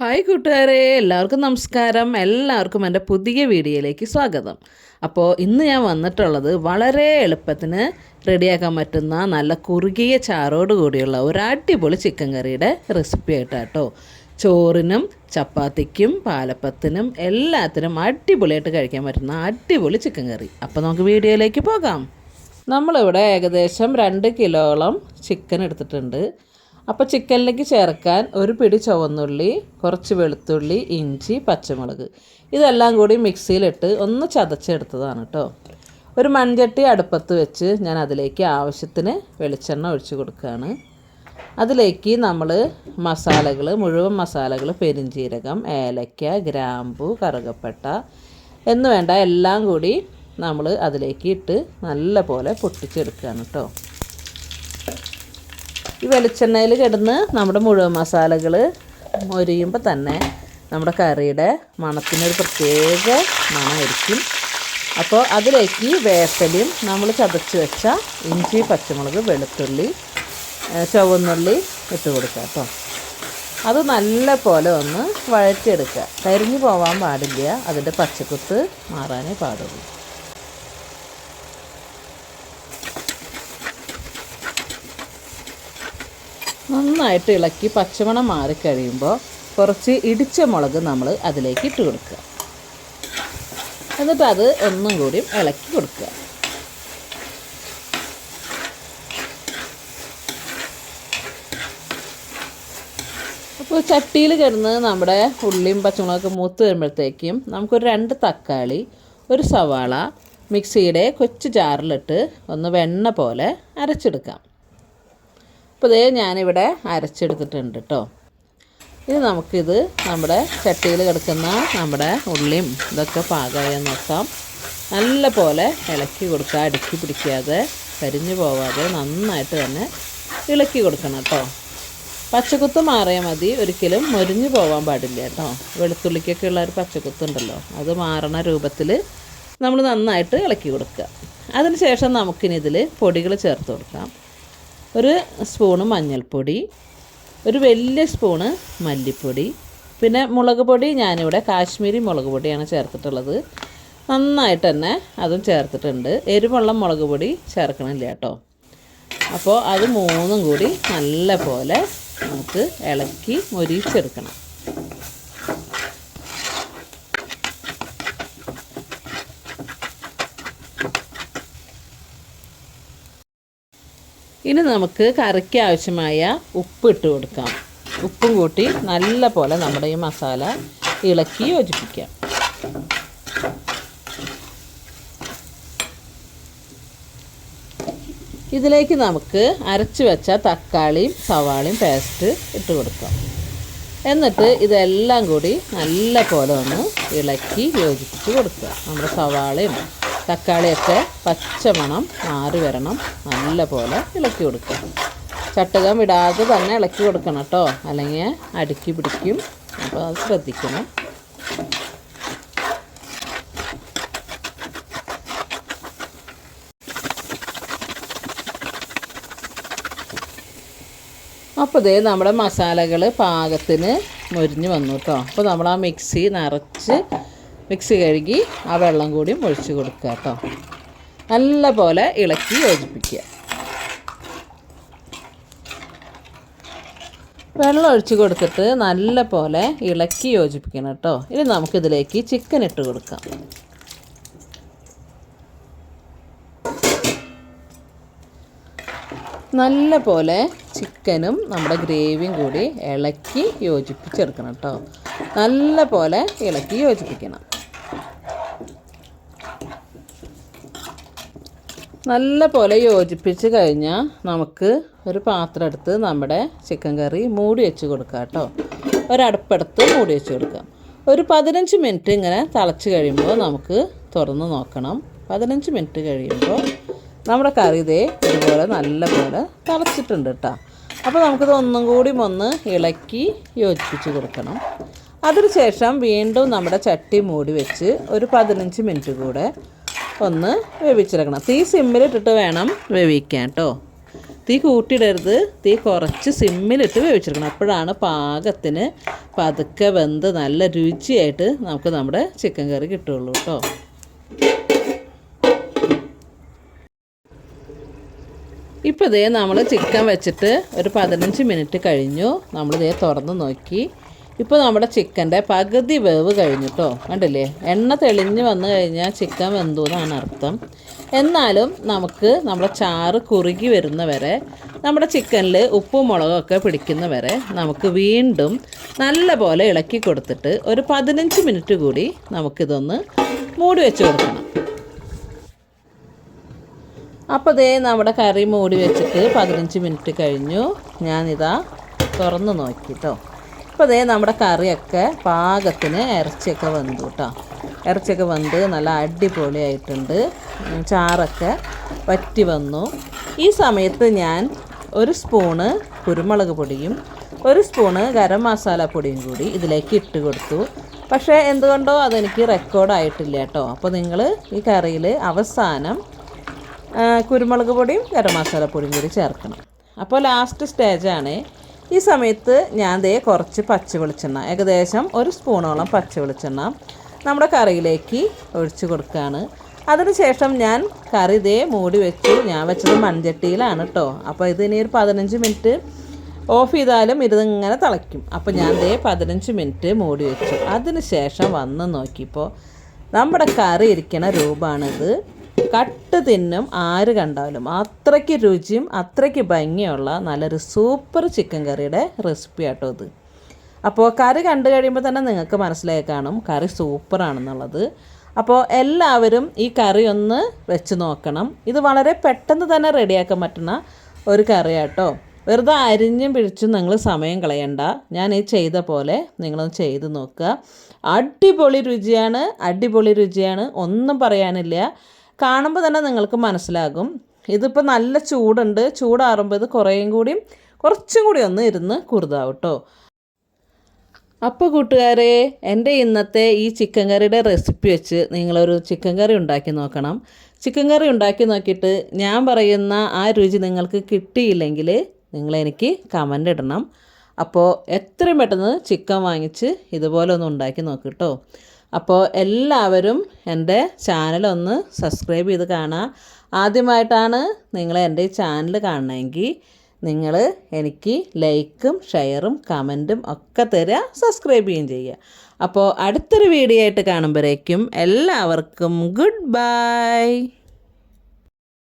Hi കൂട്ടുകാരെ എല്ലാവർക്കും നമസ്കാരം. എല്ലാവർക്കും എന്റെ പുതിയ വീഡിയോയിലേക്ക് സ്വാഗതം. അപ്പോൾ ഇന്ന് ഞാൻ വന്നിട്ടുള്ളത് വളരെ എളുപ്പത്തിന് റെഡിയാക്കാൻ പറ്റുന്ന നല്ല കുറുകിയ ചാറോട് കൂടിയുള്ള ഒരു അടിപൊളി ചിക്കൻ കറിയുടെ റെസിപ്പി ആയിട്ടാട്ടോ. ചോറിനും ചപ്പാത്തിക്കും പാലപ്പത്തിനും എല്ലാത്തിനും അടിപൊളിയായിട്ട് കഴിക്കാൻ പറ്റുന്ന അടിപൊളി ചിക്കൻ കറി അപ്പോൾ നമുക്ക് വീഡിയോയിലേക്ക് പോകാം. നമ്മളിവിടെ ഏകദേശം രണ്ട് കിലോളം ചിക്കൻ എടുത്തിട്ടുണ്ട്. അപ്പോൾ ചിക്കനിലേക്ക് ചേർക്കാൻ ഒരു പിടി ചുവന്നുള്ളി കുറച്ച് വെളുത്തുള്ളി ഇഞ്ചി പച്ചമുളക്. ഇതെല്ലാം കൂടി മിക്സിയിലിട്ട് ഒന്ന് ചതച്ചെടുത്തതാണ് കേട്ടോ ഒരു മൺചട്ടി അടുപ്പത്ത് വെച്ച് ഞാൻ അതിലേക്ക് ആവശ്യത്തിന് വെളിച്ചെണ്ണ ഒഴിച്ചു കൊടുക്കുകയാണ്. അതിലേക്ക് നമ്മൾ മസാലകൾ മുഴുവൻ മസാലകൾ പെരിഞ്ചീരകം ഏലക്ക ഗ്രാമ്പു കറുകപ്പട്ട എന്ന് വേണ്ട എല്ലാം കൂടി നമ്മൾ അതിലേക്ക് ഇട്ട് നല്ല പോലെ പൊട്ടിച്ചെടുക്കുകയാണ് കേട്ടോ ഈ വെളിച്ചെണ്ണയിൽ കിടന്ന് നമ്മുടെ മുഴുവൻ മസാലകൾ മൊരിയുമ്പോൾ തന്നെ നമ്മുടെ കറിയുടെ മണത്തിനൊരു പ്രത്യേക മണമായിരിക്കും. അപ്പോൾ അതിലേക്ക് വേപ്പലും നമ്മൾ ചതച്ച് വെച്ച ഇഞ്ചി പച്ചമുളക് വെളുത്തുള്ളി ചുവന്നുള്ളി ഇട്ട് കൊടുക്കുക കേട്ടോ. അത് നല്ല പോലെ ഒന്ന് വഴറ്റിയെടുക്കുക. കരിഞ്ഞു പോവാൻ പാടില്ല. അതിന്റെ പച്ചക്കുത്ത് മാറാനേ പാടുള്ളൂ. നന്നായിട്ട് ഇളക്കി പച്ചമണം മാറിക്കഴിയുമ്പോൾ കുറച്ച് ഇടിച്ച മുളക് നമ്മൾ അതിലേക്ക് ഇട്ട് കൊടുക്കുക. എന്നിട്ട് അത് ഒന്നും കൂടി ഇളക്കി കൊടുക്കുക. അപ്പോൾ ചട്ടിയിൽ കിടന്ന് നമ്മുടെ ഉള്ളിയും പച്ചമുളകൊക്കെ മൂത്ത് വരുമ്പോഴത്തേക്കും നമുക്കൊരു രണ്ട് തക്കാളി ഒരു സവാള മിക്സിയുടെ കൊച്ചു ജാറിലിട്ട് ഒന്ന് വെണ്ണ പോലെ അരച്ചെടുക്കാം. അപ്പോൾ ഇതേ ഞാനിവിടെ അരച്ചെടുത്തിട്ടുണ്ട് കേട്ടോ ഇനി നമുക്കിത് നമ്മുടെ ചട്ടിയിൽ കിടക്കുന്ന നമ്മുടെ ഉള്ളിയും ഇതൊക്കെ പാകമായി നോക്കാം. നല്ല പോലെ ഇളക്കി കൊടുക്കുക അടുക്കി പിടിക്കാതെ കരിഞ്ഞു പോവാതെ നന്നായിട്ട് തന്നെ ഇളക്കി കൊടുക്കണം കേട്ടോ പച്ചക്കുത്ത് മാറിയാൽ മതി. ഒരിക്കലും മൊരിഞ്ഞു പോകാൻ പാടില്ല കേട്ടോ വെളുത്തുള്ളിക്കൊക്കെ ഉള്ള ഒരു പച്ചക്കുത്തുണ്ടല്ലോ അത് മാറണ രൂപത്തിൽ നമ്മൾ നന്നായിട്ട് ഇളക്കി കൊടുക്കുക. അതിനുശേഷം നമുക്കിനി ഇതിൽ പൊടികൾ ചേർത്ത് കൊടുക്കാം. ഒരു സ്പൂണ് മഞ്ഞൾപ്പൊടി ഒരു വലിയ സ്പൂണ് മല്ലിപ്പൊടി പിന്നെ മുളക് പൊടി ഞാനിവിടെ കാശ്മീരി മുളക് പൊടിയാണ് ചേർത്തിട്ടുള്ളത്. നന്നായിട്ട് തന്നെ അതും ചേർത്തിട്ടുണ്ട്. എരിവുള്ള മുളക് പൊടി ചേർക്കണില്ല കേട്ടോ. അപ്പോൾ അത് മൂന്നും കൂടി നല്ല പോലെ നമുക്ക് ഇളക്കി മൊരിച്ചെടുക്കണം. ഇനി നമുക്ക് കറിക്ക് ആവശ്യമായ ഉപ്പ് ഇട്ട് കൊടുക്കാം. ഉപ്പും കൂട്ടി നല്ല പോലെ നമ്മുടെ ഈ മസാല ഇളക്കി യോജിപ്പിക്കാം. ഇതിലേക്ക് നമുക്ക് അരച്ചു വെച്ച തക്കാളിയും സവാളയും പേസ്റ്റ് ഇട്ട് കൊടുക്കാം. എന്നിട്ട് ഇതെല്ലാം കൂടി നല്ല പോലെ ഒന്ന് ഇളക്കി യോജിപ്പിച്ച് കൊടുക്കുക. നമ്മുടെ സവാളയും തക്കാളിയൊക്കെ പച്ചമണം മാറി വരണം നല്ല പോലെ ഇളക്കി കൊടുക്കുക. ചട്ടുകം വിടാതെ തന്നെ ഇളക്കി കൊടുക്കണം കേട്ടോ. അല്ലെങ്കിൽ അടുക്കി പിടിക്കും. അപ്പോൾ അത് ശ്രദ്ധിക്കണം. അപ്പോൾ ഇതേ നമ്മുടെ മസാലകൾ പാകത്തിന് മുരിഞ്ഞ് വന്നു കേട്ടോ. അപ്പോൾ നമ്മൾ ആ മിക്സി നിറച്ച് മിക്സി കഴുകി ആ വെള്ളം കൂടിയും ഒഴിച്ചു കൊടുക്കുക കേട്ടോ. നല്ല പോലെ ഇളക്കി യോജിപ്പിക്കുക. വെള്ളം ഒഴിച്ച് കൊടുത്തിട്ട് നല്ല പോലെ ഇളക്കി യോജിപ്പിക്കണം കേട്ടോ. ഇനി നമുക്കിതിലേക്ക് ചിക്കൻ ഇട്ട് കൊടുക്കാം. നല്ല പോലെ ചിക്കനും നമ്മുടെ ഗ്രേവിയും കൂടി ഇളക്കി യോജിപ്പിച്ചെടുക്കണം കേട്ടോ. നല്ല പോലെ ഇളക്കി യോജിപ്പിക്കണം. നല്ല പോലെ യോജിപ്പിച്ച് കഴിഞ്ഞാൽ നമുക്ക് ഒരു പാത്രം എടുത്ത് നമ്മുടെ ചിക്കൻ കറി മൂടി വെച്ച് കൊടുക്കാം കേട്ടോ. ഒരടുപ്പെടുത്ത് മൂടി വെച്ച് കൊടുക്കാം. ഒരു പതിനഞ്ച് മിനിറ്റ് ഇങ്ങനെ തിളച്ച് കഴിയുമ്പോൾ നമുക്ക് തുറന്ന് നോക്കണം. പതിനഞ്ച് മിനിറ്റ് കഴിയുമ്പോൾ നമ്മുടെ കറി ഇതേ ഇതുപോലെ നല്ല പോലെ തിളച്ചിട്ടുണ്ട് കേട്ടോ. അപ്പോൾ നമുക്കിത് ഒന്നും കൂടി ഒന്ന് ഇളക്കി യോജിപ്പിച്ച് കൊടുക്കണം. അതിനുശേഷം വീണ്ടും നമ്മുടെ ചട്ടി മൂടി വെച്ച് ഒരു പതിനഞ്ച് മിനിറ്റ് കൂടെ ഒന്ന് വേവിച്ചെടുക്കണം. തീ സിമ്മിലിട്ടിട്ട് വേണം വേവിക്കാൻ കേട്ടോ. തീ കൂട്ടിയിടരുത്. തീ കുറച്ച് സിമ്മിലിട്ട് വേവിച്ചെടുക്കണം. അപ്പോഴാണ് പാകത്തിന് പതുക്കെ വെന്ത് നല്ല രുചിയായിട്ട് നമുക്ക് നമ്മുടെ ചിക്കൻ കറി കിട്ടുള്ളൂ കേട്ടോ. ഇപ്പോൾ ഇതേ നമ്മൾ ചിക്കൻ വെച്ചിട്ട് ഒരു പതിനഞ്ച് മിനിറ്റ് കഴിഞ്ഞു. നമ്മളിതേ തുറന്ന് നോക്കി. ഇപ്പോൾ നമ്മുടെ ചിക്കന്റെ പകുതി വേവ് കഴിഞ്ഞിട്ടോ കണ്ടില്ലേ? എണ്ണ തെളിഞ്ഞ് വന്നു കഴിഞ്ഞാൽ ചിക്കൻ വെന്തു എന്നാണ് അർത്ഥം. എന്നാലും നമുക്ക് നമ്മുടെ ചാറ് കുറുകി വരുന്ന വരെ നമ്മുടെ ചിക്കനിൽ ഉപ്പും മുളകൊക്കെ പിടിക്കുന്ന വരെ നമുക്ക് വീണ്ടും നല്ല പോലെ ഇളക്കി കൊടുത്തിട്ട് ഒരു പതിനഞ്ച് മിനിറ്റ് കൂടി നമുക്കിതൊന്ന് മൂടി വെച്ച് കൊടുക്കണം. അപ്പോൾ ദേ നമ്മുടെ കറി മൂടി വെച്ചിട്ട് പതിനഞ്ച് മിനിറ്റ് കഴിഞ്ഞു. ഞാനിതാ തുറന്ന് നോക്കി കേട്ടോ അപ്പോൾ ദേ നമ്മുടെ കറിയൊക്കെ പാകത്തിന് ഇറച്ചിയൊക്കെ വെന്തു കേട്ടോ. ഇറച്ചിയൊക്കെ വെന്ത് നല്ല അടിപൊളിയായിട്ടുണ്ട്. ചാറൊക്കെ വറ്റി വന്നു. ഈ സമയത്ത് ഞാൻ ഒരു സ്പൂണ് കുരുമുളക് പൊടിയും ഒരു സ്പൂണ് ഗരം മസാല പൊടിയും കൂടി ഇതിലേക്ക് ഇട്ട് കൊടുത്തു. പക്ഷേ എന്തുകൊണ്ടോ അതെനിക്ക് റെക്കോർഡായിട്ടില്ല കേട്ടോ. അപ്പോൾ നിങ്ങൾ ഈ കറിയിൽ അവസാനം കുരുമുളക് പൊടിയും ഗരം മസാല പൊടിയും കൂടി ചേർക്കണം. അപ്പോൾ ലാസ്റ്റ് സ്റ്റേജാണ് ഈ സമയത്ത് ഞാൻ ദേ കുറച്ച് പച്ച വെളിച്ചെണ്ണ ഏകദേശം ഒരു സ്പൂണോളം പച്ച വെളിച്ചെണ്ണ നമ്മുടെ കറിയിലേക്ക് ഒഴിച്ചു കൊടുക്കുകയാണ്. അതിനുശേഷം ഞാൻ കറി ദേ മൂടി വെച്ചു. ഞാൻ വെച്ചത് മൺചട്ടിയിലാണ് കേട്ടോ അപ്പോൾ ഇത് ഇനി ഒരു പതിനഞ്ച് മിനിറ്റ് ഓഫ് ചെയ്താലും ഇതിങ്ങനെ തിളയ്ക്കും. അപ്പോൾ ഞാൻ ദേ പതിനഞ്ച് മിനിറ്റ് മൂടി വെച്ചു. അതിനുശേഷം വന്ന് നോക്കിയപ്പോൾ നമ്മുടെ കറി ഇരിക്കണ രൂപമാണിത് കട്ട് തിന്നും ആര് കണ്ടാലും. അത്രയ്ക്ക് രുചിയും അത്രയ്ക്ക് ഭംഗിയുള്ള നല്ലൊരു സൂപ്പർ ചിക്കൻ കറിയുടെ റെസിപ്പി ആട്ടോ ഇത്. അപ്പോൾ കറി കണ്ടു കഴിയുമ്പോൾ തന്നെ നിങ്ങൾക്ക് മനസ്സിലായി കാണും കറി സൂപ്പറാണെന്നുള്ളത്. അപ്പോൾ എല്ലാവരും ഈ കറി ഒന്ന് വെച്ച് നോക്കണം. ഇത് വളരെ പെട്ടെന്ന് തന്നെ റെഡിയാക്കാൻ പറ്റുന്ന ഒരു കറിയാട്ടോ. വെറുതെ അരിഞ്ഞും പിഴിച്ചും നിങ്ങൾ സമയം കളയണ്ട. ഞാൻ ഈ ചെയ്ത പോലെ നിങ്ങളൊന്ന് ചെയ്ത് നോക്കുക. അടിപൊളി രുചിയാണ് അടിപൊളി രുചിയാണ്. ഒന്നും പറയാനില്ല. കാണുമ്പോൾ തന്നെ നിങ്ങൾക്ക് മനസ്സിലാകും. ഇതിപ്പോൾ നല്ല ചൂടുണ്ട്. ചൂടാറുമ്പോൾ ഇത് കുറേയും കൂടിയും കുറച്ചും കൂടി ഒന്ന് ഇരുന്ന് കുറുതാവും കേട്ടോ അപ്പോൾ കൂട്ടുകാരെ എന്റെ ഇന്നത്തെ ഈ ചിക്കൻ കറിയുടെ റെസിപ്പി വെച്ച് നിങ്ങളൊരു ചിക്കൻ കറി ഉണ്ടാക്കി നോക്കണം. ചിക്കൻ കറി ഉണ്ടാക്കി നോക്കിയിട്ട് ഞാൻ പറയുന്ന ആ രുചി നിങ്ങൾക്ക് കിട്ടിയില്ലെങ്കിൽ നിങ്ങളെനിക്ക് കമന്റ് ഇടണം. അപ്പോൾ എത്രയും പെട്ടെന്ന് ചിക്കൻ വാങ്ങിച്ച് ഇതുപോലെ ഒന്ന് ഉണ്ടാക്കി നോക്ക് കേട്ടോ അപ്പോൾ എല്ലാവരും എന്റെ ചാനലൊന്ന് സബ്സ്ക്രൈബ് ചെയ്ത് കാണുക. ആദ്യമായിട്ടാണ് നിങ്ങൾ എന്റെ ഈ ചാനൽ കാണണമെങ്കിൽ നിങ്ങൾ എനിക്ക് ലൈക്കും ഷെയറും കമന്റും ഒക്കെ തരിക സബ്സ്ക്രൈബ് ചെയ്യുകയും ചെയ്യുക. അപ്പോൾ അടുത്തൊരു വീഡിയോ ആയിട്ട് കാണുമ്പോഴേക്കും എല്ലാവർക്കും ഗുഡ് ബൈ.